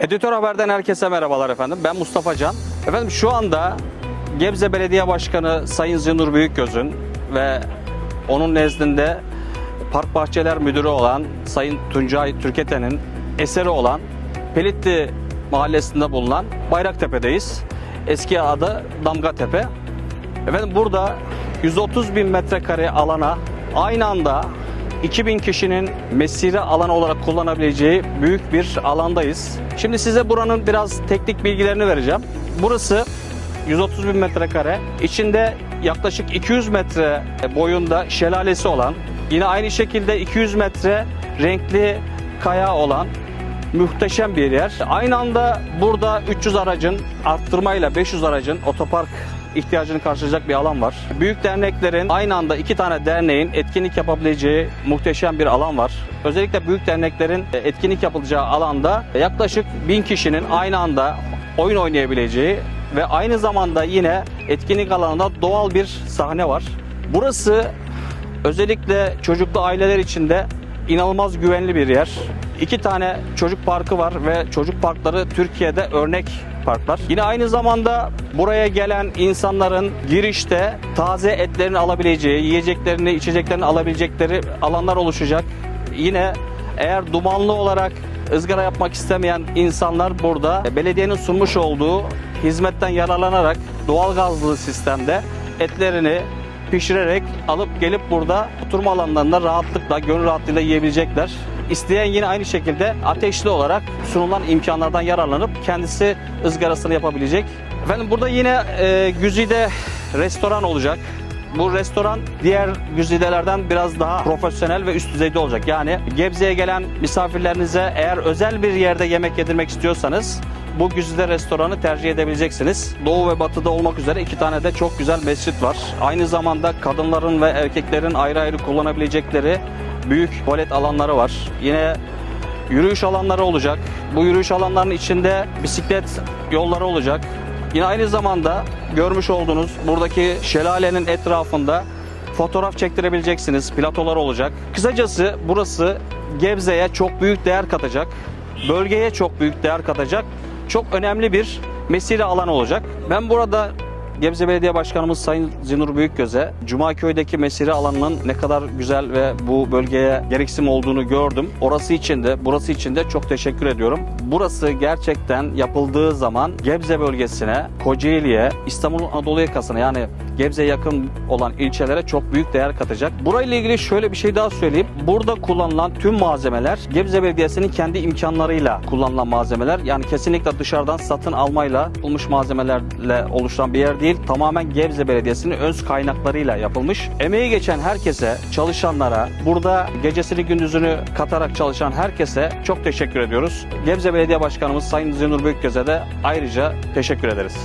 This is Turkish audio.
Editör Haber'den herkese merhabalar efendim. Ben Mustafa Can. Efendim şu anda Gebze Belediye Başkanı Sayın Zinur Büyükgöz'ün ve onun nezdinde Park Bahçeler Müdürü olan Sayın Tuncay Türketen'in eseri olan Pelitli Mahallesi'nde bulunan Bayraktepe'deyiz. Eski adı Damgatepe. Efendim burada 130 bin metrekare alana aynı anda 2000 kişinin mesire alanı olarak kullanabileceği büyük bir alandayız. Şimdi size buranın biraz teknik bilgilerini vereceğim. Burası 130 bin metrekare. İçinde yaklaşık 200 metre boyunda şelalesi olan, yine aynı şekilde 200 metre renkli kaya olan muhteşem bir yer. Aynı anda burada 300 aracın arttırmayla 500 aracın otopark ihtiyacını karşılayacak bir alan var. Büyük derneklerin aynı anda iki tane derneğin etkinlik yapabileceği muhteşem bir alan var. Özellikle büyük derneklerin etkinlik yapılacağı alanda yaklaşık bin kişinin aynı anda oyun oynayabileceği ve aynı zamanda yine etkinlik alanında doğal bir sahne var. Burası özellikle çocuklu aileler için de inanılmaz güvenli bir yer. İki tane çocuk parkı var ve çocuk parkları Türkiye'de örnek parklar. Yine aynı zamanda buraya gelen insanların girişte taze etlerini alabileceği, yiyeceklerini, içeceklerini alabilecekleri alanlar oluşacak. Yine eğer dumanlı olarak ızgara yapmak istemeyen insanlar burada belediyenin sunmuş olduğu hizmetten yararlanarak doğal gazlı sistemde etlerini pişirerek alıp gelip burada oturma alanlarında rahatlıkla, gönül rahatlığıyla yiyebilecekler. İsteyen yine aynı şekilde ateşli olarak sunulan imkanlardan yararlanıp kendisi ızgarasını yapabilecek. Efendim burada yine e, Güzide restoran olacak. Bu restoran diğer güzidelerden biraz daha profesyonel ve üst düzeyde olacak. Yani Gebze'ye gelen misafirlerinize eğer özel bir yerde yemek yedirmek istiyorsanız bu güzide restoranı tercih edebileceksiniz. Doğu ve batıda olmak üzere iki tane de çok güzel mescit var. Aynı zamanda kadınların ve erkeklerin ayrı ayrı kullanabilecekleri büyük tuvalet alanları var. Yine yürüyüş alanları olacak. Bu yürüyüş alanlarının içinde bisiklet yolları olacak. Yine aynı zamanda görmüş olduğunuz buradaki şelalenin etrafında fotoğraf çektirebileceksiniz. Platolar olacak. Kısacası burası Gebze'ye çok büyük değer katacak. Bölgeye çok büyük değer katacak. Çok önemli bir mesire alanı olacak. Ben burada Gebze Belediye Başkanımız Sayın Zinur Büyükgöz'e Cumaköy'deki mesire alanının ne kadar güzel ve bu bölgeye gereksim olduğunu gördüm. Orası için de burası için de çok teşekkür ediyorum. Burası gerçekten yapıldığı zaman Gebze bölgesine, Kocaeli'ye, İstanbul'un Anadolu yakasına yani Gebze'ye yakın olan ilçelere çok büyük değer katacak. Burayla ilgili şöyle bir şey daha söyleyeyim. Burada kullanılan tüm malzemeler Gebze Belediyesi'nin kendi imkanlarıyla kullanılan malzemeler. Yani kesinlikle dışarıdan satın almayla yapılmış malzemelerle oluşan bir yer değil. Tamamen Gebze Belediyesi'nin öz kaynaklarıyla yapılmış. Emeği geçen herkese, çalışanlara, burada gecesini gündüzünü katarak çalışan herkese çok teşekkür ediyoruz. Gebze Belediye Başkanımız Sayın Zinur Büyükgöz'e de ayrıca teşekkür ederiz.